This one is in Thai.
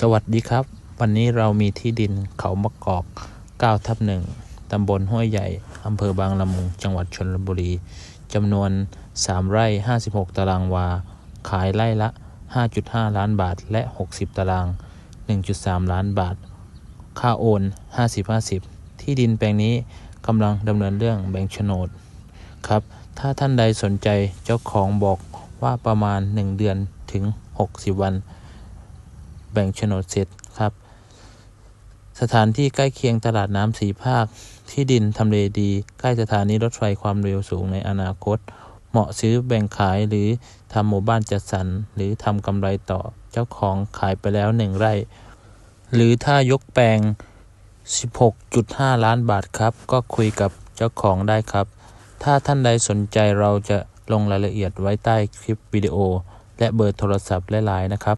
สวัสดีครับ วันนี้เรามีที่ดินเขามะกอก9ทับหนึ่งตำบลห้วยใหญ่ อำเภอบางละมุง จังหวัดชนบุรี จำนวน 3 ไร่ 56 ตารางวา ขายไร่ละ 5.5 ล้านบาท และ 60 ตาราง 1.3 ล้านบาท ค่าโอน 50-50 ที่ดินแปลงนี้กำลังดำเนินเรื่องแบ่งโฉนด ครับ ถ้าท่านใดสนใจเจ้าของบอกว่าประมาณ 1 เดือนถึง 60 วัน แบ่งโฉนดเสร็จครับ สถานที่ใกล้เคียงตลาดน้ำสีภาค ที่ดินทำเลดี ใกล้สถานีรถไฟความเร็วสูงในอนาคต เหมาะซื้อแบ่งขายหรือทำหมู่บ้านจัดสรรหรือทำกำไรต่อเจ้าของขายไปแล้วหนึ่งไร่ หรือถ้ายกแปลง 16.5 ล้านบาทครับ ก็คุยกับเจ้าของได้ครับ ถ้าท่านใดสนใจเราจะลงรายละเอียดไว้ใต้คลิปวิดีโอ และเบอร์โทรศัพท์และไลน์นะครับ